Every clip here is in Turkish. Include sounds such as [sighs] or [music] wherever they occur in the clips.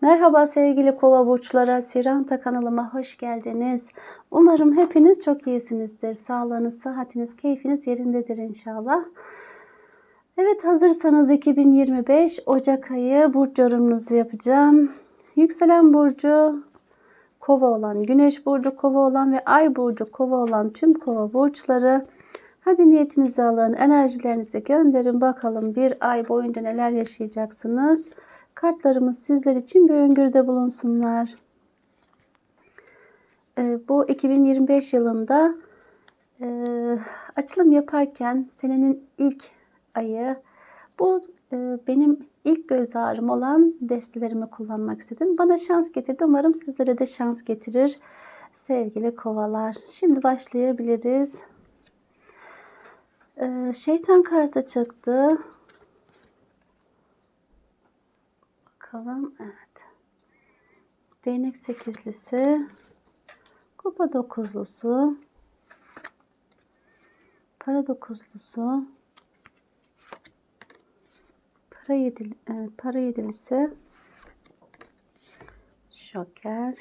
Merhaba sevgili kova burçlara, Siranta kanalıma hoş geldiniz. Umarım hepiniz çok iyisinizdir. Sağlığınız, sıhhatiniz, keyfiniz yerindedir inşallah. Evet hazırsanız 2025 Ocak ayı burç yorumunuzu yapacağım. Yükselen burcu kova olan, güneş burcu kova olan ve ay burcu kova olan tüm kova burçları Hadi niyetinizi alın, enerjilerinizi gönderin bakalım bir ay boyunca neler yaşayacaksınız. Kartlarımız sizler için bir öngörüde bulunsunlar. Ee, bu 2025 yılında e, açılım yaparken senenin ilk ayı bu e, benim ilk göz ağrım olan destelerimi kullanmak istedim. Bana şans getirdi. Umarım sizlere de şans getirir sevgili kovalar. Şimdi başlayabiliriz. Ee, şeytan kartı çıktı. Bakalım. Evet. Değnek sekizlisi. Kupa dokuzlusu. Para dokuzlusu. Para yedil, e, para yedilisi. Şoker.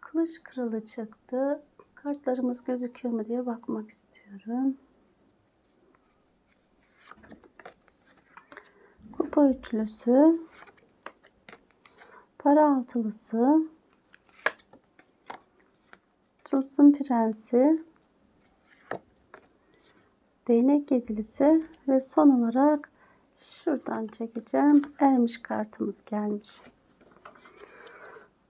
Kılıç kralı çıktı. Kartlarımız gözüküyor mu diye bakmak istiyorum. Kupa üçlüsü. Para altılısı. Tılsım prensi. Değnek yedilisi ve son olarak şuradan çekeceğim. Ermiş kartımız gelmiş.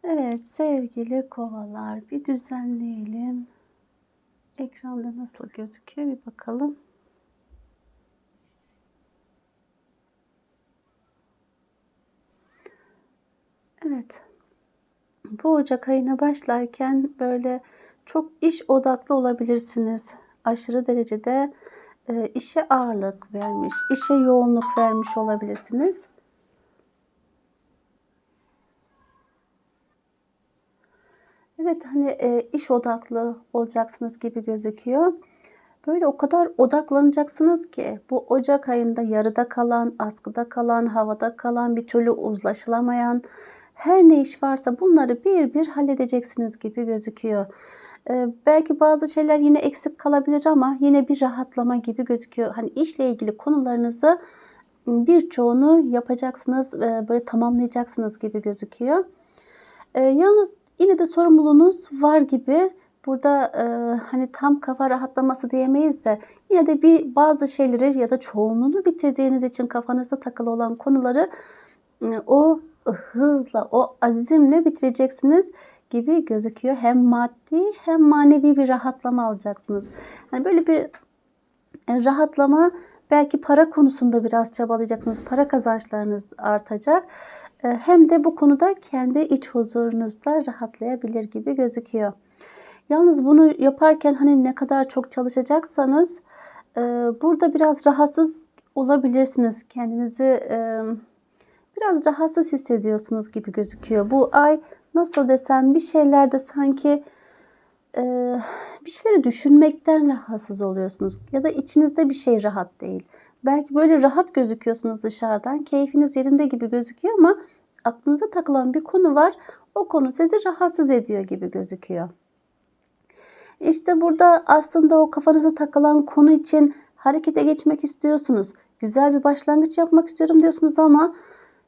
Evet sevgili kovalar bir düzenleyelim. Ekranda nasıl gözüküyor bir bakalım. Evet. Bu Ocak ayına başlarken böyle çok iş odaklı olabilirsiniz. Aşırı derecede e, işe ağırlık vermiş, işe yoğunluk vermiş olabilirsiniz. Evet hani e, iş odaklı olacaksınız gibi gözüküyor. Böyle o kadar odaklanacaksınız ki bu Ocak ayında yarıda kalan, askıda kalan, havada kalan, bir türlü uzlaşılamayan her ne iş varsa bunları bir bir halledeceksiniz gibi gözüküyor. Ee, belki bazı şeyler yine eksik kalabilir ama yine bir rahatlama gibi gözüküyor. Hani işle ilgili konularınızı birçoğunu yapacaksınız, böyle tamamlayacaksınız gibi gözüküyor. E, yalnız yine de sorumluluğunuz var gibi. Burada e, hani tam kafa rahatlaması diyemeyiz de yine de bir bazı şeyleri ya da çoğunluğunu bitirdiğiniz için kafanızda takılı olan konuları e, o hızla, o azimle bitireceksiniz gibi gözüküyor. Hem maddi hem manevi bir rahatlama alacaksınız. Yani böyle bir e, rahatlama belki para konusunda biraz çabalayacaksınız. Para kazançlarınız artacak. E, hem de bu konuda kendi iç huzurunuzda rahatlayabilir gibi gözüküyor. Yalnız bunu yaparken hani ne kadar çok çalışacaksanız e, burada biraz rahatsız olabilirsiniz. Kendinizi biraz rahatsız hissediyorsunuz gibi gözüküyor. Bu ay nasıl desem bir şeylerde sanki e, bir şeyleri düşünmekten rahatsız oluyorsunuz. Ya da içinizde bir şey rahat değil. Belki böyle rahat gözüküyorsunuz dışarıdan. Keyfiniz yerinde gibi gözüküyor ama aklınıza takılan bir konu var. O konu sizi rahatsız ediyor gibi gözüküyor. İşte burada aslında o kafanıza takılan konu için harekete geçmek istiyorsunuz. Güzel bir başlangıç yapmak istiyorum diyorsunuz ama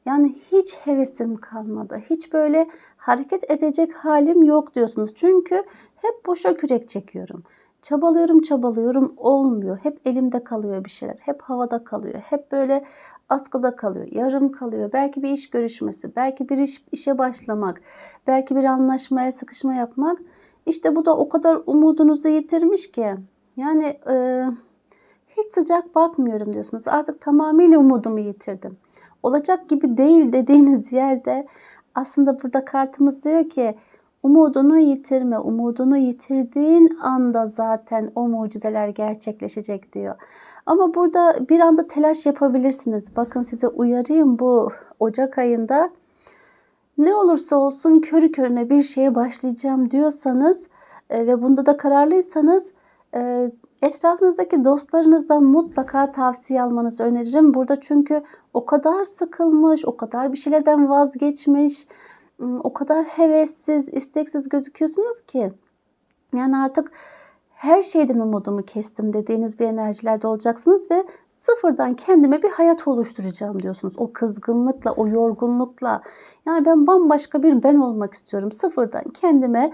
yani hiç hevesim kalmadı. Hiç böyle hareket edecek halim yok diyorsunuz. Çünkü hep boşa kürek çekiyorum. Çabalıyorum çabalıyorum olmuyor. Hep elimde kalıyor bir şeyler. Hep havada kalıyor. Hep böyle askıda kalıyor. Yarım kalıyor. Belki bir iş görüşmesi. Belki bir iş, işe başlamak. Belki bir anlaşmaya sıkışma yapmak. İşte bu da o kadar umudunuzu yitirmiş ki. Yani e, hiç sıcak bakmıyorum diyorsunuz. Artık tamamıyla umudumu yitirdim olacak gibi değil dediğiniz yerde aslında burada kartımız diyor ki umudunu yitirme. Umudunu yitirdiğin anda zaten o mucizeler gerçekleşecek diyor. Ama burada bir anda telaş yapabilirsiniz. Bakın size uyarayım bu Ocak ayında ne olursa olsun körü körüne bir şeye başlayacağım diyorsanız e, ve bunda da kararlıysanız Etrafınızdaki dostlarınızdan mutlaka tavsiye almanızı öneririm. Burada çünkü o kadar sıkılmış, o kadar bir şeylerden vazgeçmiş, o kadar hevessiz, isteksiz gözüküyorsunuz ki. Yani artık her şeyden umudumu kestim dediğiniz bir enerjilerde olacaksınız ve sıfırdan kendime bir hayat oluşturacağım diyorsunuz. O kızgınlıkla, o yorgunlukla. Yani ben bambaşka bir ben olmak istiyorum. Sıfırdan kendime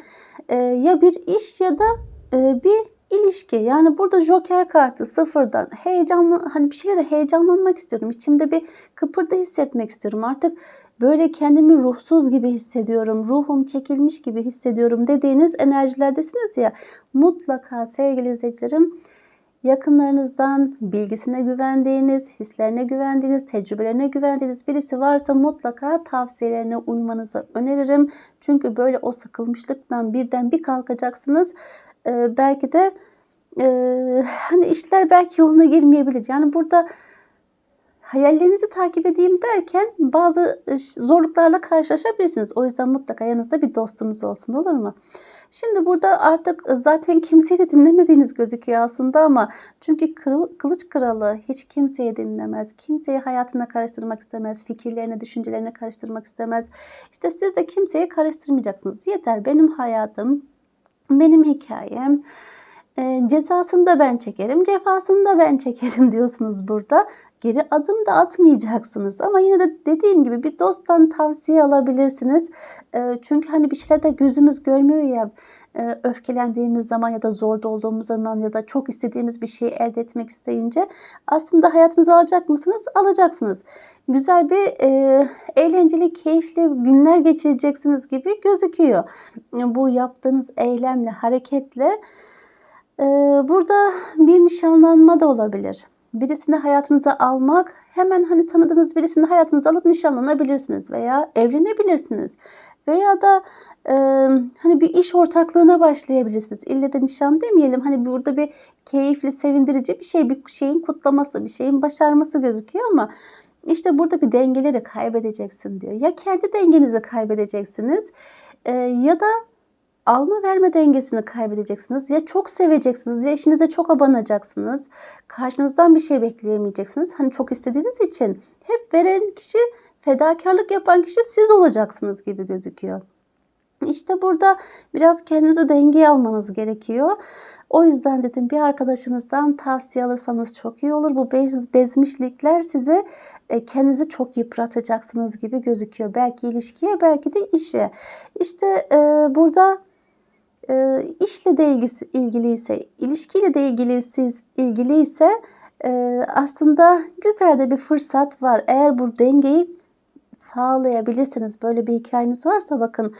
e, ya bir iş ya da e, bir ilişki. Yani burada Joker kartı sıfırdan heyecanlı hani bir şeylere heyecanlanmak istiyorum. İçimde bir kıpırda hissetmek istiyorum. Artık böyle kendimi ruhsuz gibi hissediyorum. Ruhum çekilmiş gibi hissediyorum dediğiniz enerjilerdesiniz ya. Mutlaka sevgili izleyicilerim yakınlarınızdan bilgisine güvendiğiniz, hislerine güvendiğiniz, tecrübelerine güvendiğiniz birisi varsa mutlaka tavsiyelerine uymanızı öneririm. Çünkü böyle o sıkılmışlıktan birden bir kalkacaksınız. Ee, belki de e, hani işler belki yoluna girmeyebilir. Yani burada hayallerinizi takip edeyim derken bazı zorluklarla karşılaşabilirsiniz. O yüzden mutlaka yanınızda bir dostunuz olsun olur mu? Şimdi burada artık zaten kimseyi de dinlemediğiniz gözüküyor aslında ama çünkü kılıç kralı hiç kimseyi dinlemez. Kimseyi hayatına karıştırmak istemez. Fikirlerini, düşüncelerini karıştırmak istemez. İşte siz de kimseyi karıştırmayacaksınız. Yeter benim hayatım, benim hikayem. E, cezasını da ben çekerim, cefasını da ben [laughs] çekerim diyorsunuz burada. Geri adım da atmayacaksınız. Ama yine de dediğim gibi bir dosttan tavsiye alabilirsiniz. E, çünkü hani bir şeylerde gözümüz görmüyor ya öfkelendiğimiz zaman ya da zorda olduğumuz zaman ya da çok istediğimiz bir şeyi elde etmek isteyince aslında hayatınızı alacak mısınız? Alacaksınız. Güzel bir e, eğlenceli, keyifli günler geçireceksiniz gibi gözüküyor. Bu yaptığınız eylemle, hareketle ee, burada bir nişanlanma da olabilir. Birisini hayatınıza almak, hemen hani tanıdığınız birisini hayatınıza alıp nişanlanabilirsiniz veya evlenebilirsiniz. Veya da e, hani bir iş ortaklığına başlayabilirsiniz. İlle de nişan demeyelim. Hani burada bir keyifli, sevindirici bir şey, bir şeyin kutlaması, bir şeyin başarması gözüküyor ama işte burada bir dengeleri kaybedeceksin diyor. Ya kendi dengenizi kaybedeceksiniz e, ya da alma verme dengesini kaybedeceksiniz. Ya çok seveceksiniz ya işinize çok abanacaksınız. Karşınızdan bir şey bekleyemeyeceksiniz. Hani çok istediğiniz için hep veren kişi, fedakarlık yapan kişi siz olacaksınız gibi gözüküyor. İşte burada biraz kendinizi dengeye almanız gerekiyor. O yüzden dedim bir arkadaşınızdan tavsiye alırsanız çok iyi olur. Bu bez, bezmişlikler size e, kendinizi çok yıpratacaksınız gibi gözüküyor. Belki ilişkiye belki de işe. İşte e, burada e, işle de ilgisi, ilgiliyse, ilişkiyle de ilgilisiz, ilgiliyse e, aslında güzel de bir fırsat var. Eğer bu dengeyi sağlayabilirseniz, böyle bir hikayeniz varsa bakın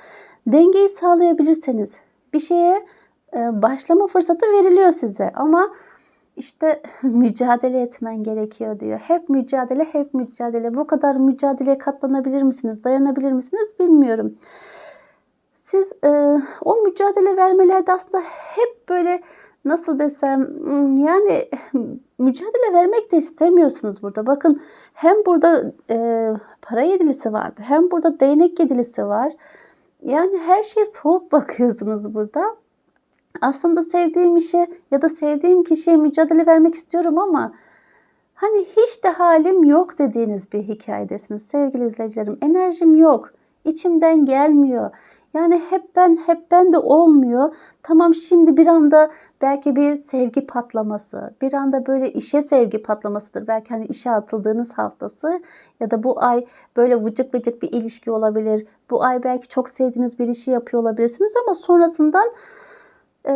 dengeyi sağlayabilirseniz bir şeye e, başlama fırsatı veriliyor size ama işte [laughs] mücadele etmen gerekiyor diyor. Hep mücadele, hep mücadele. Bu kadar mücadeleye katlanabilir misiniz, dayanabilir misiniz bilmiyorum siz e, o mücadele vermelerde aslında hep böyle nasıl desem hmm, yani mücadele vermek de istemiyorsunuz burada. Bakın hem burada e, para yedilisi vardı hem burada değnek yedilisi var. Yani her şey soğuk [laughs] bakıyorsunuz burada. Aslında sevdiğim işe ya da sevdiğim kişiye mücadele vermek istiyorum ama hani hiç de halim yok dediğiniz bir hikayedesiniz sevgili izleyicilerim. Enerjim yok. içimden gelmiyor. Yani hep ben hep ben de olmuyor. Tamam şimdi bir anda belki bir sevgi patlaması, bir anda böyle işe sevgi patlamasıdır. Belki hani işe atıldığınız haftası ya da bu ay böyle vıcık vıcık bir ilişki olabilir. Bu ay belki çok sevdiğiniz bir işi yapıyor olabilirsiniz ama sonrasından e,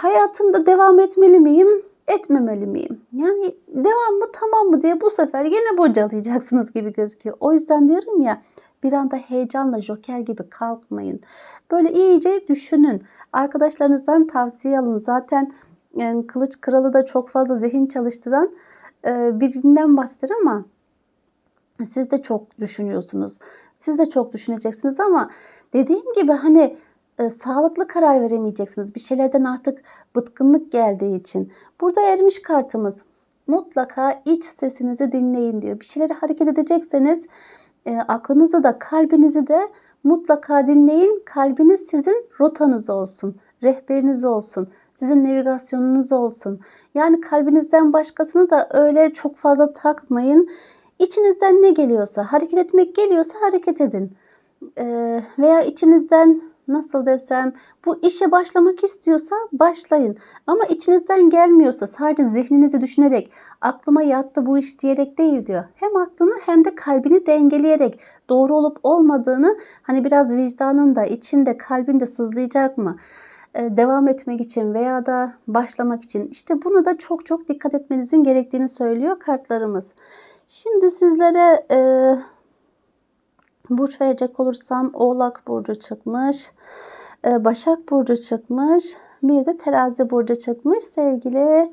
hayatımda devam etmeli miyim? etmemeli miyim? Yani devam mı tamam mı diye bu sefer yine bocalayacaksınız gibi gözüküyor. O yüzden diyorum ya bir anda heyecanla joker gibi kalkmayın. Böyle iyice düşünün. Arkadaşlarınızdan tavsiye alın. Zaten yani Kılıç Kralı da çok fazla zihin çalıştıran e, birinden bahseder ama siz de çok düşünüyorsunuz. Siz de çok düşüneceksiniz ama dediğim gibi hani e, sağlıklı karar veremeyeceksiniz. Bir şeylerden artık bıtkınlık geldiği için. Burada ermiş kartımız. Mutlaka iç sesinizi dinleyin diyor. Bir şeyleri hareket edecekseniz e, aklınızı da kalbinizi de mutlaka dinleyin. Kalbiniz sizin rotanız olsun, rehberiniz olsun. Sizin navigasyonunuz olsun. Yani kalbinizden başkasını da öyle çok fazla takmayın. İçinizden ne geliyorsa, hareket etmek geliyorsa hareket edin. Ee, veya içinizden nasıl desem bu işe başlamak istiyorsa başlayın. Ama içinizden gelmiyorsa sadece zihninizi düşünerek aklıma yattı bu iş diyerek değil diyor. Hem aklını hem de kalbini dengeleyerek doğru olup olmadığını hani biraz vicdanın da içinde kalbinde sızlayacak mı? Ee, devam etmek için veya da başlamak için işte bunu da çok çok dikkat etmenizin gerektiğini söylüyor kartlarımız. Şimdi sizlere e, burç verecek olursam Oğlak burcu çıkmış. e, Başak burcu çıkmış. Bir de Terazi burcu çıkmış sevgili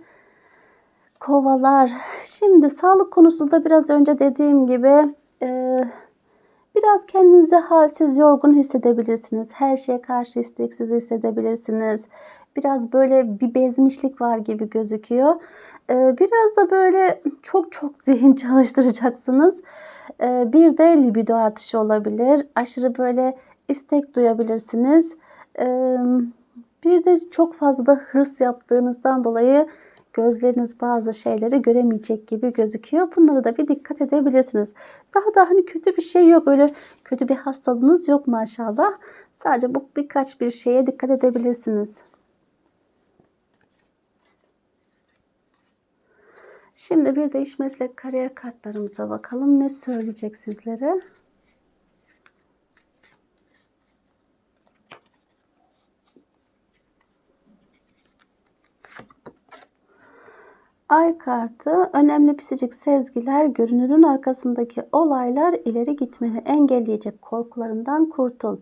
Kovalar. Şimdi sağlık konusunda biraz önce dediğim gibi e, biraz kendinizi halsiz, yorgun hissedebilirsiniz. Her şeye karşı isteksiz hissedebilirsiniz. Biraz böyle bir bezmişlik var gibi gözüküyor. E, biraz da böyle çok çok zihin [laughs] çalıştıracaksınız. E, bir de libido artışı olabilir. Aşırı böyle istek duyabilirsiniz. E, bir de çok fazla da hırs yaptığınızdan dolayı gözleriniz bazı şeyleri göremeyecek gibi gözüküyor. Bunlara da bir dikkat edebilirsiniz. Daha da hani kötü bir şey yok. Öyle kötü bir hastalığınız yok maşallah. Sadece bu birkaç bir şeye dikkat edebilirsiniz. Şimdi bir de iş meslek kariyer kartlarımıza bakalım. Ne söyleyecek sizlere? Ay kartı önemli psikik sezgiler, görünürün arkasındaki olaylar ileri gitmeni engelleyecek korkularından kurtul.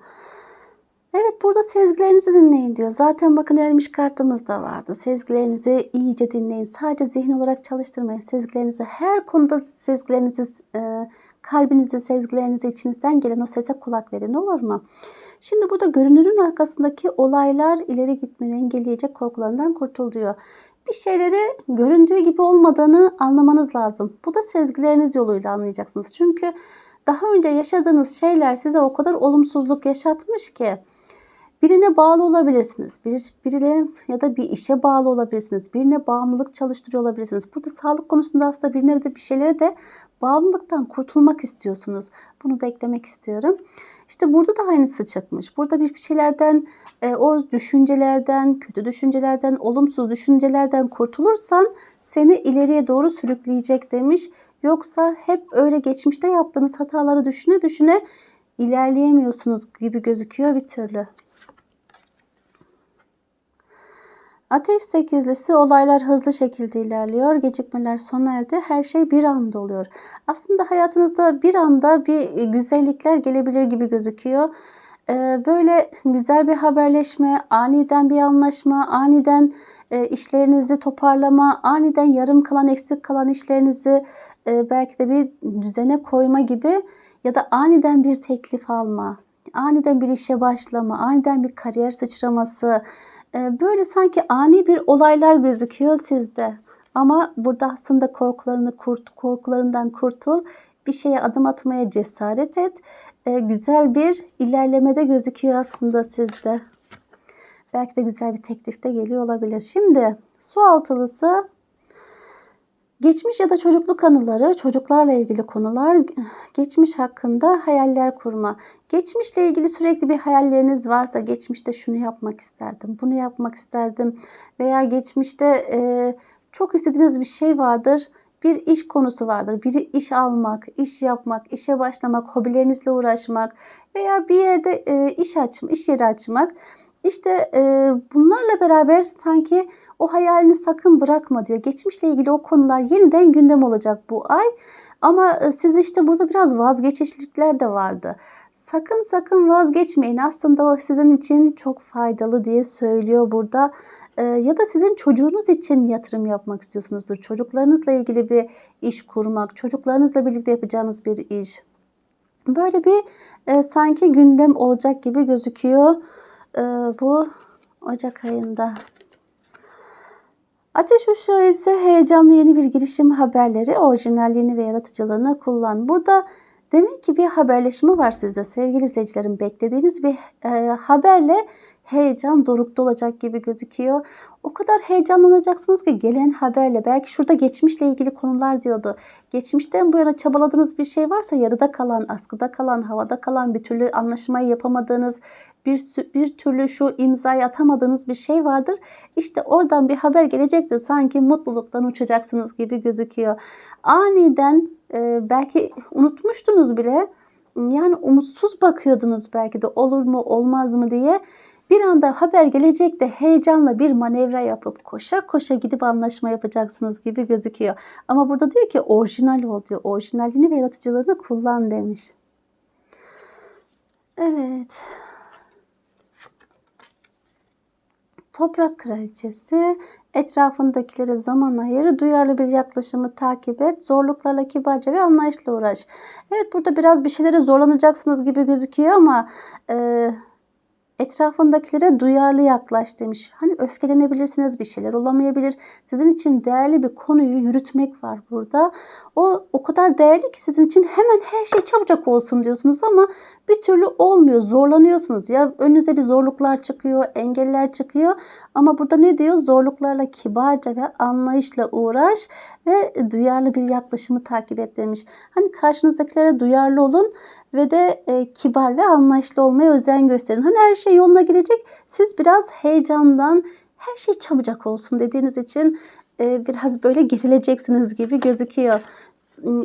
Evet burada sezgilerinizi dinleyin diyor. Zaten bakın ermiş kartımız da vardı. Sezgilerinizi iyice dinleyin. Sadece zihin olarak çalıştırmayın. Sezgilerinizi her konuda sezgilerinizi, e, kalbinizi, sezgilerinizi içinizden gelen o sese kulak verin olur mu? Şimdi burada görünürün arkasındaki olaylar ileri gitmeni engelleyecek korkularından kurtul diyor bir şeyleri göründüğü gibi olmadığını anlamanız lazım. Bu da sezgileriniz yoluyla anlayacaksınız. Çünkü daha önce yaşadığınız şeyler size o kadar olumsuzluk yaşatmış ki birine bağlı olabilirsiniz. Bir, birine ya da bir işe bağlı olabilirsiniz. Birine bağımlılık çalıştırıyor olabilirsiniz. Burada sağlık konusunda aslında birine de bir şeylere de bağımlılıktan kurtulmak istiyorsunuz. Bunu da eklemek istiyorum. İşte burada da aynısı çıkmış. Burada bir şeylerden, e, o düşüncelerden, kötü düşüncelerden, olumsuz düşüncelerden kurtulursan seni ileriye doğru sürükleyecek demiş. Yoksa hep öyle geçmişte yaptığınız hataları düşüne düşüne ilerleyemiyorsunuz gibi gözüküyor bir türlü. Ateş sekizlisi olaylar hızlı şekilde ilerliyor. Gecikmeler sona erdi. Her şey bir anda oluyor. Aslında hayatınızda bir anda bir güzellikler gelebilir gibi gözüküyor. Ee, böyle güzel bir haberleşme, aniden bir anlaşma, aniden e, işlerinizi toparlama, aniden yarım kalan, eksik kalan işlerinizi e, belki de bir düzene koyma gibi ya da aniden bir teklif alma, aniden bir işe başlama, aniden bir kariyer sıçraması, böyle sanki ani bir olaylar gözüküyor sizde. Ama burada aslında korkularını kurt, korkularından kurtul. Bir şeye adım atmaya cesaret et. Ee, güzel bir ilerlemede gözüküyor aslında sizde. Belki de güzel bir teklif de geliyor olabilir. Şimdi su altılısı Geçmiş ya da çocukluk anıları, çocuklarla ilgili konular, [sighs] geçmiş hakkında hayaller kurma. Geçmişle ilgili sürekli bir hayalleriniz varsa, geçmişte şunu yapmak isterdim, bunu yapmak isterdim veya geçmişte e, çok istediğiniz bir şey vardır, bir iş konusu vardır. Bir iş almak, iş yapmak, işe başlamak, hobilerinizle uğraşmak veya bir yerde e, iş açmak, iş yeri açmak. İşte e, bunlarla beraber sanki o hayalini sakın bırakma diyor. Geçmişle ilgili o konular yeniden gündem olacak bu ay. Ama e, siz işte burada biraz vazgeçişlikler de vardı. Sakın sakın vazgeçmeyin. Aslında o sizin için çok faydalı diye söylüyor burada. Ee, ya da sizin çocuğunuz için yatırım yapmak istiyorsunuzdur. Çocuklarınızla ilgili bir iş kurmak, çocuklarınızla birlikte yapacağınız bir iş. Böyle bir e, sanki gündem olacak gibi gözüküyor e, bu Ocak ayında. Ateş uşağı ise heyecanlı yeni bir girişim haberleri, orijinalliğini ve yaratıcılığını kullan. Burada demek ki bir haberleşme var sizde sevgili izleyicilerim. Beklediğiniz bir e, haberle heyecan dorukta olacak gibi gözüküyor. O kadar heyecanlanacaksınız ki gelen haberle belki şurada geçmişle ilgili konular diyordu. Geçmişten bu yana çabaladığınız bir şey varsa yarıda kalan, askıda kalan, havada kalan bir türlü anlaşmayı yapamadığınız, bir, bir türlü şu imzayı atamadığınız bir şey vardır. İşte oradan bir haber gelecek de sanki mutluluktan uçacaksınız gibi gözüküyor. Aniden e, belki unutmuştunuz bile. Yani umutsuz bakıyordunuz belki de olur mu olmaz mı diye. Bir anda haber gelecek de heyecanla bir manevra yapıp koşa koşa gidip anlaşma yapacaksınız gibi gözüküyor. Ama burada diyor ki orijinal ol diyor. Orijinalini ve yaratıcılığını kullan demiş. Evet. Toprak kraliçesi etrafındakilere zaman ayır, duyarlı bir yaklaşımı takip et, zorluklarla kibarca ve anlayışla uğraş. Evet burada biraz bir şeylere zorlanacaksınız gibi gözüküyor ama e, etrafındakilere duyarlı yaklaş demiş. Hani öfkelenebilirsiniz, bir şeyler olamayabilir. Sizin için değerli bir konuyu yürütmek var burada. O o kadar değerli ki sizin için hemen her şey çabucak olsun diyorsunuz ama bir türlü olmuyor. Zorlanıyorsunuz. Ya önünüze bir zorluklar çıkıyor, engeller çıkıyor. Ama burada ne diyor? Zorluklarla kibarca ve anlayışla uğraş ve duyarlı bir yaklaşımı takip et demiş. Hani karşınızdakilere duyarlı olun ve de e, kibar ve anlayışlı olmaya özen gösterin. Hani her şey yoluna girecek. Siz biraz heyecandan her şey çabucak olsun dediğiniz için e, biraz böyle gerileceksiniz gibi gözüküyor.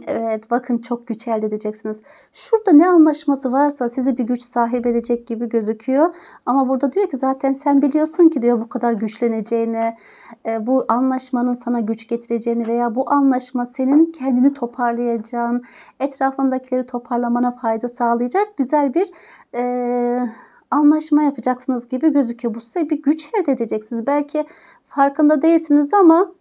Evet bakın çok güç elde edeceksiniz. Şurada ne anlaşması varsa sizi bir güç sahibi edecek gibi gözüküyor. Ama burada diyor ki zaten sen biliyorsun ki diyor bu kadar güçleneceğini, e, bu anlaşmanın sana güç getireceğini veya bu anlaşma senin kendini toparlayacağın, etrafındakileri toparlamana fayda sağlayacak güzel bir e, anlaşma yapacaksınız gibi gözüküyor. Bu size bir güç elde edeceksiniz. Belki farkında değilsiniz ama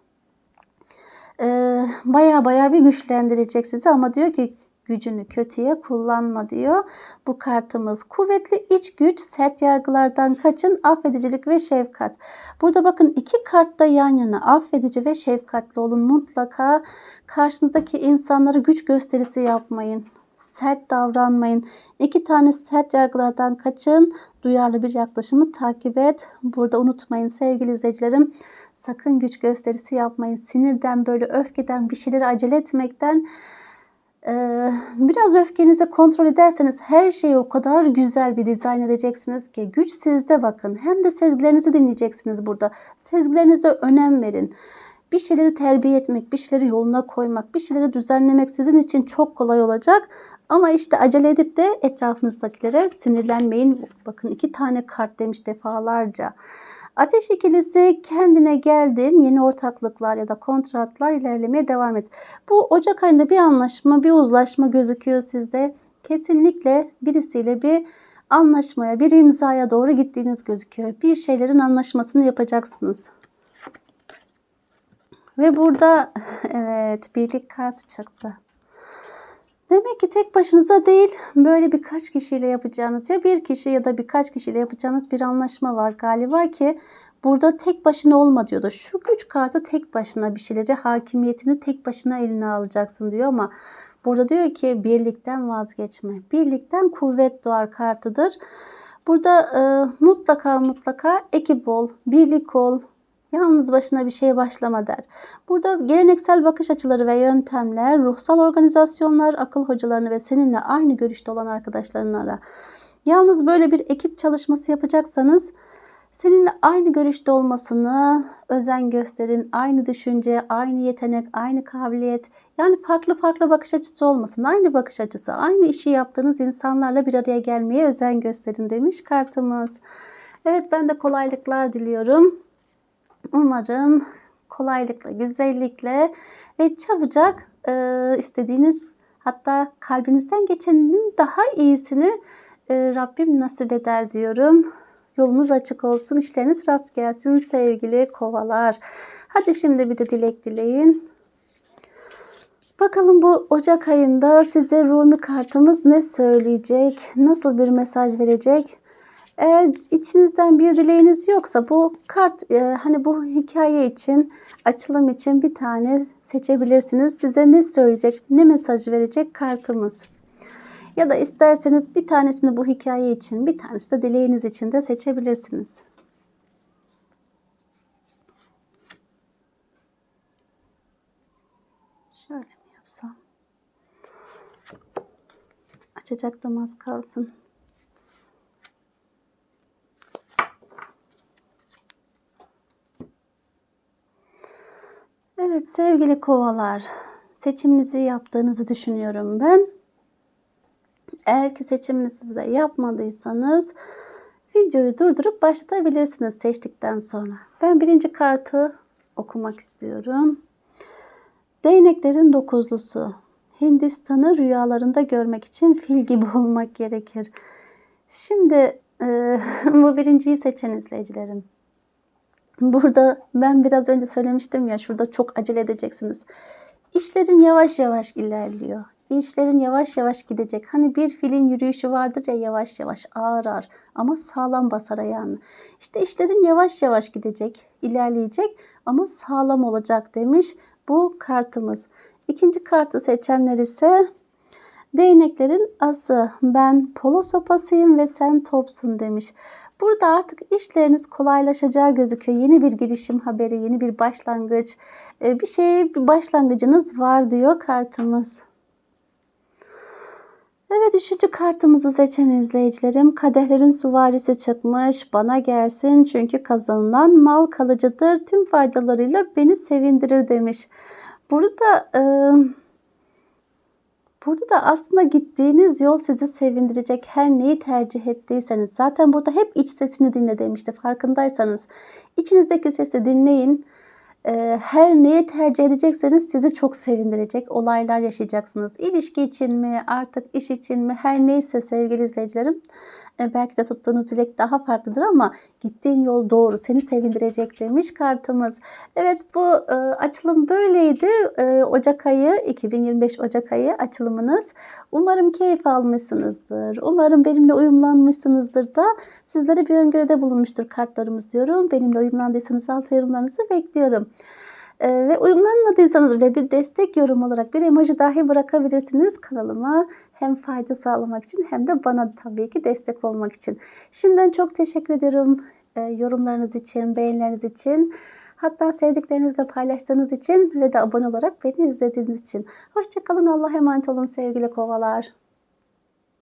baya baya bir güçlendirecek sizi ama diyor ki gücünü kötüye kullanma diyor. Bu kartımız kuvvetli iç güç, sert yargılardan kaçın, affedicilik ve şefkat. Burada bakın iki kart da yan yana affedici ve şefkatli olun. Mutlaka karşınızdaki insanlara güç gösterisi yapmayın. Sert davranmayın. İki tane sert yargılardan kaçın. Duyarlı bir yaklaşımı takip et. Burada unutmayın sevgili izleyicilerim. Sakın güç gösterisi yapmayın. Sinirden böyle öfkeden bir şeyleri acele etmekten ee, biraz öfkenizi kontrol ederseniz her şeyi o kadar güzel bir dizayn edeceksiniz ki güç sizde bakın. Hem de sezgilerinizi dinleyeceksiniz burada. Sezgilerinize önem verin. Bir şeyleri terbiye etmek, bir şeyleri yoluna koymak, bir şeyleri düzenlemek sizin için çok kolay olacak. Ama işte acele edip de etrafınızdakilere sinirlenmeyin. Bakın iki tane kart demiş defalarca. Ateş ikilisi kendine geldin. Yeni ortaklıklar ya da kontratlar ilerlemeye devam et. Bu Ocak ayında bir anlaşma, bir uzlaşma gözüküyor sizde. Kesinlikle birisiyle bir anlaşmaya, bir imzaya doğru gittiğiniz gözüküyor. Bir şeylerin anlaşmasını yapacaksınız. Ve burada [laughs] evet birlik kartı çıktı. Demek ki tek başınıza değil böyle birkaç kişiyle yapacağınız ya bir kişi ya da birkaç kişiyle yapacağınız bir anlaşma var galiba ki burada tek başına olma diyordu. Şu güç kartı tek başına bir şeyleri hakimiyetini tek başına eline alacaksın diyor ama burada diyor ki birlikten vazgeçme. Birlikten kuvvet doğar kartıdır. Burada e, mutlaka mutlaka ekip ol, birlik ol, Yalnız başına bir şeye başlama der. Burada geleneksel bakış açıları ve yöntemler, ruhsal organizasyonlar, akıl hocalarını ve seninle aynı görüşte olan arkadaşlarını ara. Yalnız böyle bir ekip çalışması yapacaksanız seninle aynı görüşte olmasını özen gösterin. Aynı düşünce, aynı yetenek, aynı kabiliyet. Yani farklı farklı bakış açısı olmasın. Aynı bakış açısı, aynı işi yaptığınız insanlarla bir araya gelmeye özen gösterin demiş kartımız. Evet ben de kolaylıklar diliyorum. Umarım kolaylıkla, güzellikle ve çabucak e, istediğiniz hatta kalbinizden geçenin daha iyisini e, Rabbim nasip eder diyorum. Yolunuz açık olsun, işleriniz rast gelsin sevgili kovalar. Hadi şimdi bir de dilek dileyin. Bakalım bu Ocak ayında size Rumi kartımız ne söyleyecek? Nasıl bir mesaj verecek? Eğer içinizden bir dileğiniz yoksa bu kart e, hani bu hikaye için açılım için bir tane seçebilirsiniz. Size ne söyleyecek, ne mesaj verecek kartımız. Ya da isterseniz bir tanesini bu hikaye için, bir tanesi de dileğiniz için de seçebilirsiniz. Şöyle mi yapsam? Açacaktım az kalsın. Evet sevgili kovalar, seçiminizi yaptığınızı düşünüyorum ben. Eğer ki seçiminizi de yapmadıysanız videoyu durdurup başlatabilirsiniz seçtikten sonra. Ben birinci kartı okumak istiyorum. Değneklerin dokuzlusu. Hindistan'ı rüyalarında görmek için fil gibi [laughs] olmak gerekir. Şimdi e, [laughs] bu birinciyi seçen izleyicilerim. Burada ben biraz önce söylemiştim ya şurada çok acele edeceksiniz. İşlerin yavaş yavaş ilerliyor. İşlerin yavaş yavaş gidecek. Hani bir filin yürüyüşü vardır ya yavaş yavaş ağır ağır ama sağlam basar ayağını. İşte işlerin yavaş yavaş gidecek, ilerleyecek ama sağlam olacak demiş bu kartımız. İkinci kartı seçenler ise değneklerin ası ben polo sopasıyım ve sen topsun demiş. Burada artık işleriniz kolaylaşacağı gözüküyor. Yeni bir girişim haberi, yeni bir başlangıç, e, bir şey bir başlangıcınız var diyor kartımız. Evet üçüncü kartımızı seçen izleyicilerim kadehlerin süvarisi çıkmış bana gelsin çünkü kazanılan mal kalıcıdır tüm faydalarıyla beni sevindirir demiş. Burada e, burada da aslında gittiğiniz yol sizi sevindirecek her neyi tercih ettiyseniz zaten burada hep iç sesini dinle demişti farkındaysanız içinizdeki sesi dinleyin e, her neyi tercih edecekseniz sizi çok sevindirecek olaylar yaşayacaksınız. İlişki için mi, artık iş için mi, her neyse sevgili izleyicilerim. E, belki de tuttuğunuz dilek daha farklıdır ama gittiğin yol doğru, seni sevindirecek demiş kartımız. Evet bu e, açılım böyleydi. E, Ocak ayı, 2025 Ocak ayı açılımınız. Umarım keyif almışsınızdır. Umarım benimle uyumlanmışsınızdır da sizlere bir öngörüde bulunmuştur kartlarımız diyorum. Benimle uyumlandıysanız altı yorumlarınızı bekliyorum. Ee, ve uyumlanmadıysanız bile bir destek yorum olarak bir emoji dahi bırakabilirsiniz kanalıma. Hem fayda sağlamak için hem de bana tabii ki destek olmak için. Şimdiden çok teşekkür ediyorum e, yorumlarınız için, beğenileriniz için. Hatta sevdiklerinizle paylaştığınız için ve de abone olarak beni izlediğiniz için. Hoşçakalın. Allah'a emanet olun sevgili kovalar.